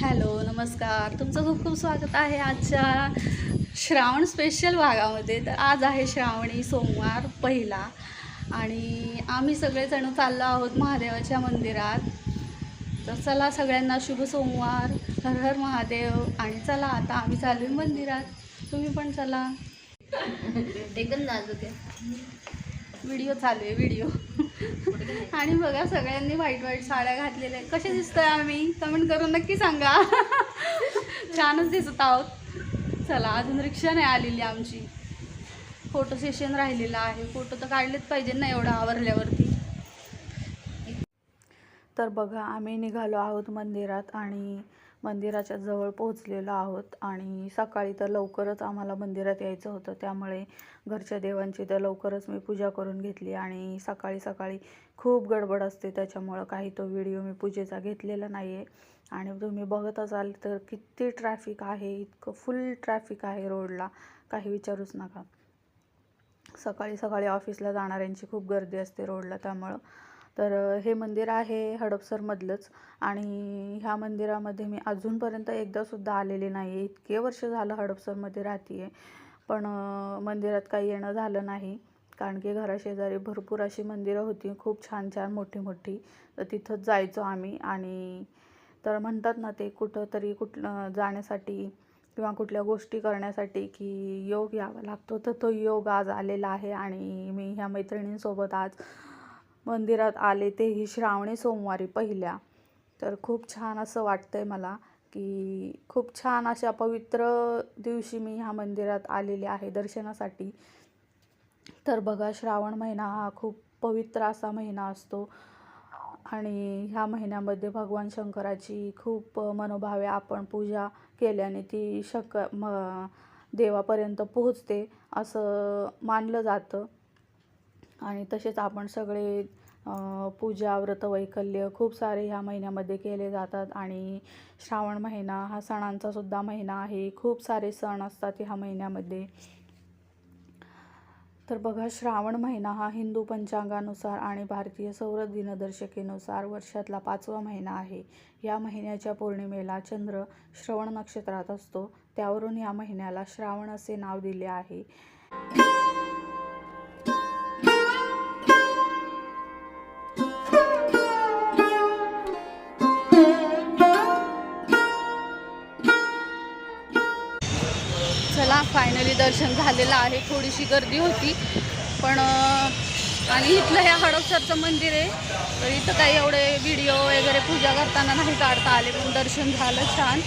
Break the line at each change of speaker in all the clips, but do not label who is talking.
Hello नमस्कार. तुमचं खूप खूप स्वागत आहे आजच्या श्रावण स्पेशल भागामध्ये. तर आज आहे श्रावणी सोमवार पहिला. आणि आम्ही सगळेजण चाललो आहोत महादेवाच्या मंदिरात. तर चला सगळ्यांना शुभ सोमवार. हर हर महादेव. आणि चला आता आम्ही चालू आहे मंदिरात. तुम्ही पण चला.
एकदम नाजूक आहे.
व्हिडिओ चालू आहे व्हिडिओ. आणि बघा सगळ्यांनी व्हाईट व्हाईट साड्या घातलेल्या आहेत. कसे दिसतोय आम्ही? कमेंट करून नक्की सांगा. छानच दिसत आहोत. चला अजून रिक्षा नाही आलेली आमची. फोटो सेशन राहिलेलं आहे. फोटो तर काढलेच पाहिजे ना एवढं आवरल्यावरती. तर बघा आम्ही निघालो आहोत मंदिरात आणि मंदिराच्या जवळ पोहोचलेलो आहोत आणि सकाळी तर लवकरच आम्हाला मंदिरात यायचं होतं. त्यामुळे घरच्या देवांची तर लवकरच मी पूजा करून घेतली आणि सकाळी सकाळी खूप गडबड असते. त्याच्यामुळं काही तो व्हिडिओ मी पूजेचा घेतलेला नाही आहे आणि तुम्ही बघत असाल तर किती ट्रॅफिक आहे इतकं फुल ट्रॅफिक आहे रोडला. काही विचारूच नका. सकाळी सकाळी ऑफिसला जाणाऱ्यांची खूप गर्दी असते रोडला. त्यामुळं तर हे मंदिर आहे हडपसरमधलंच आणि ह्या मंदिरामध्ये मी अजूनपर्यंत एकदासुद्धा आलेले नाही आहे इतके वर्ष झालं हडपसरमध्ये राहते आहे पण मंदिरात काही येणं झालं नाही. कारण की घराशेजारी भरपूर अशी मंदिरं होती. खूप छान छान मोठी मोठी. तर तिथंच जायचो आम्ही आणि तर म्हणतात ना ते कुठं तरी कुठलं जाण्यासाठी किंवा कुठल्या गोष्टी करण्यासाठी की योग यावा लागतो. तर तो योग आज आलेला आहे आणि मी ह्या मैत्रिणींसोबत आज मंदिरात आले तेही श्रावणी सोमवारी पहिल्या. तर खूप छान असं वाटतं आहे मला की खूप छान अशा पवित्र दिवशी मी ह्या मंदिरात आलेले आहे दर्शनासाठी. तर बघा श्रावण महिना हा खूप पवित्र असा महिना असतो. आणि ह्या महिन्यामध्ये भगवान शंकराची खूप मनोभावे आपण पूजा केल्याने ती शक म देवापर्यंत पोहोचते असं मानलं जातं. आणि तसेच आपण सगळे पूजा व्रतवैकल्य खूप सारे ह्या महिन्यामध्ये केले जातात आणि श्रावण महिना हा सणांचा सुद्धा महिना आहे. खूप सारे सण असतात ह्या महिन्यामध्ये. तर बघा श्रावण महिना हा हिंदू पंचांगानुसार आणि भारतीय सौर दिनदर्शिकेनुसार वर्षातला पाचवा महिना आहे. या महिन्याच्या पौर्णिमेला चंद्र श्रवण नक्षत्रात असतो. त्यावरून या महिन्याला श्रावण असे नाव दिले आहे. फायनली दर्शन झालेलं आहे. थोडीशी गर्दी होती. पण आणि इथलं हे हडपसरचं मंदिर आहे. तर इथं काही एवढे व्हिडिओ वगैरे पूजा करताना नाही काढता आले. पण दर्शन झालं छान.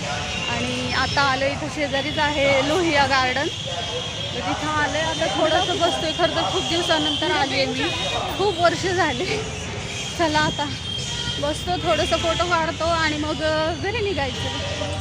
आणि आता आलं इथं शेजारीच आहे लोहिया गार्डन तर तिथं आलं आता थोडंसं बसतोय. खरं तर खूप दिवसानंतर आली आहे मी. खूप वर्ष झाले. चला आता. बसतो. थोडंसं फोटो काढतो आणि मग घरी निघायचं.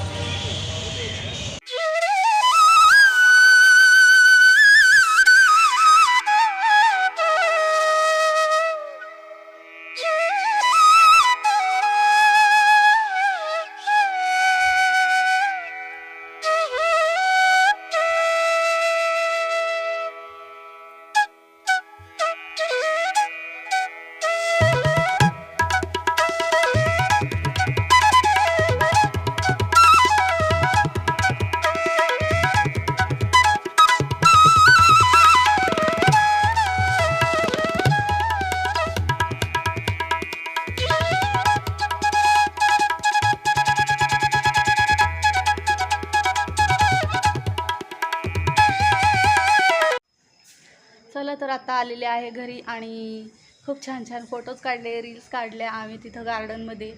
तर आता आलेले आहे घरी आणि खूप छान छान फोटोज काढले रील्स काढले आम्ही तिथं गार्डनमध्ये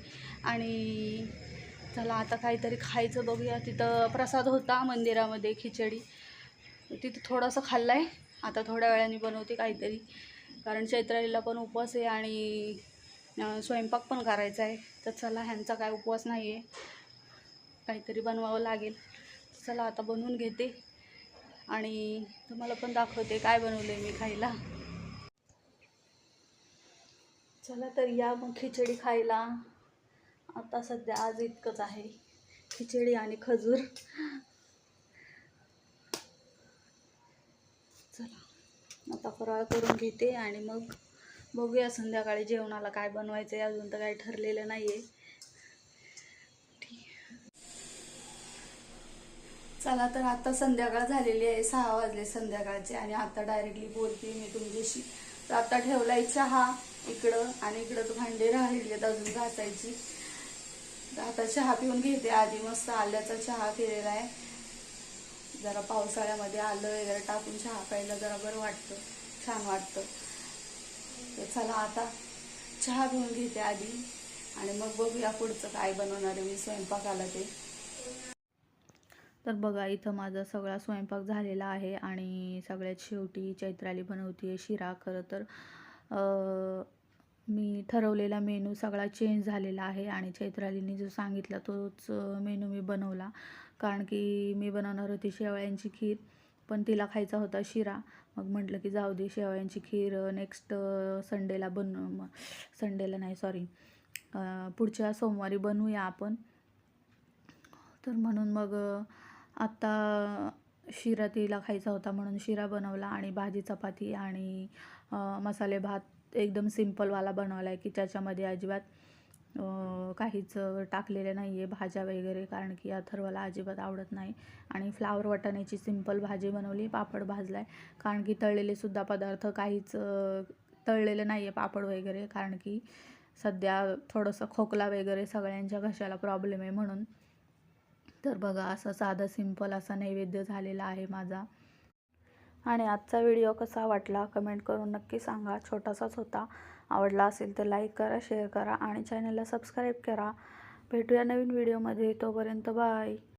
आणि चला आता काहीतरी खायचं बघूया. तिथं प्रसाद होता मंदिरामध्ये खिचडी. तिथं थोडंसं खाल्लं आहे आता थोड्या वेळाने बनवते काहीतरी. कारण चैत्रालीला पण उपवास आहे आणि स्वयंपाक पण करायचा आहे. तर चला ह्यांचा काय उपवास नाही आहे काहीतरी बनवावं लागेल. चला आता बनवून घेते. आणि तुम्हाला पण दाखवते काय बनवलं मी खायला. चला तर या मग खिचडी खायला. आता सध्या आज इतकंच आहे. खिचडी आणि खजूर. चला आता फराळ करून घेते आणि मग बघूया संध्याकाळी जेवणाला काय बनवायचं आहे अजून तर काही ठरलेलं नाही आहे चला तर आता संध्याकाळ झालेली आहे सहा वाजले संध्याकाळचे आणि आता डायरेक्टली बोलते मी तुमच्याशी. तर आता ठेवलाय चहा इकडं आणि इकडं तू भांडे राहिली आहेत अजून घासायची. तर आता चहा पिऊन घेते. आधी मस्त आल्याचा चहा केलेला आहे. जरा पावसाळ्यामध्ये आलं वगैरे टाकून चहा प्यायला जरा बरं वाटतं छान वाटतं. तर चला आता चहा पिऊन घेते आधी आणि मग बघूया पुढचं काय बनवणार आहे मी स्वयंपाकाला ते. तर बघा इथं माझा सगळा स्वयंपाक झालेला आहे आणि सगळ्यात शेवटी चैत्राली बनवते शिरा. खरं तर मी ठरवलेला मेनू सगळा चेंज झालेला आहे आणि चैत्रालीने जो सांगितला तोच मेनू मी बनवला. कारण की मी बनवणार होती शेवळ्यांची खीर पण तिला खायचा होता शिरा. मग म्हटलं की जाऊ दे शेवळ्यांची खीर नेक्स्ट संडेला बन संडेला नाही सॉरी पुढच्या सोमवारी बनवूया आपण. तर म्हणून मग आत्ता शिरा तिला खायचा होता म्हणून शिरा बनवला आणि भाजी चपाती आणि मसाले भात एकदम सिम्पलवाला बनवला आहे की त्याच्यामध्ये अजिबात काहीच टाकलेलं नाही आहे भाज्या वगैरे कारण की अथर्वला अजिबात आवडत नाही. आणि फ्लावर वाटाण्याची सिंपल भाजी बनवली पापड भाजला आहे कारण की तळलेलेसुद्धा पदार्थ काहीच तळलेले तळलेलं नाही आहे पापड वगैरे कारण की सध्या थोडंसं खोकला वगैरे सगळ्यांच्या घशाला प्रॉब्लेम आहे म्हणून. तर बघा असा साधा सिंपल असा नैवेद्य झालेला आहे माझा. आणि आजचा व्हिडिओ कसा वाटला कमेंट करून नक्की सांगा. छोटासाच होता आवडला असेल तर लाईक करा शेअर करा आणि चॅनलला सबस्क्राईब करा. भेटूया नवीन व्हिडिओमध्ये. तोपर्यंत बाय.